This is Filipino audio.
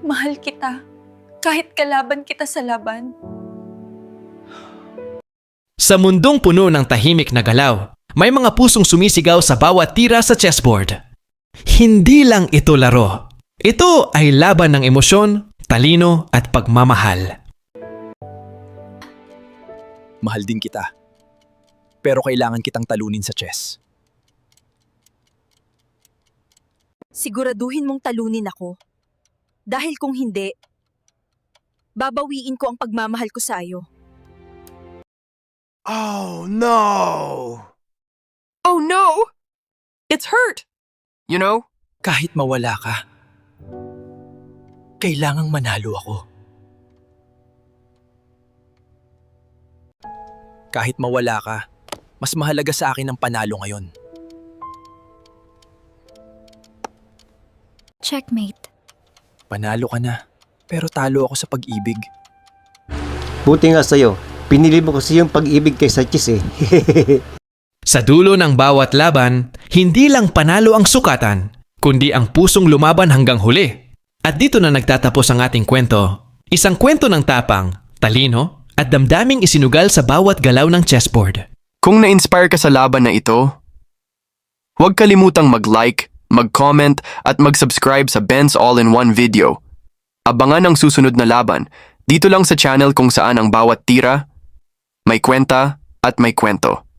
Mahal kita. Kahit kalaban kita sa laban. Sa mundong puno ng tahimik na galaw, may mga pusong sumisigaw sa bawat tira sa chessboard. Hindi lang ito laro. Ito ay laban ng emosyon, talino at pagmamahal. Mahal din kita. Pero kailangan kitang talunin sa chess. Siguraduhin mong talunin ako. Dahil kung hindi, babawiin ko ang pagmamahal ko sa iyo. Oh no! Oh no! It's hurt! You know? Kahit mawala ka, kailangang manalo ako. Kahit mawala ka, mas mahalaga sa akin ang panalo ngayon. Checkmate. Panalo ka na, pero talo ako sa pag-ibig. Buti nga sa'yo. Pinili mo kasi yung pag-ibig kaysa chess eh. Sa dulo ng bawat laban, hindi lang panalo ang sukatan, kundi ang pusong lumaban hanggang huli. At dito na nagtatapos ang ating kwento. Isang kwento ng tapang, talino, at damdaming isinugal sa bawat galaw ng chessboard. Kung na-inspire ka sa laban na ito, huwag kalimutang mag-like, mag-comment at mag-subscribe sa Ben's All-in-One video. Abangan ang susunod na laban dito lang sa channel kung saan ang bawat tira, may kwenta at may kwento.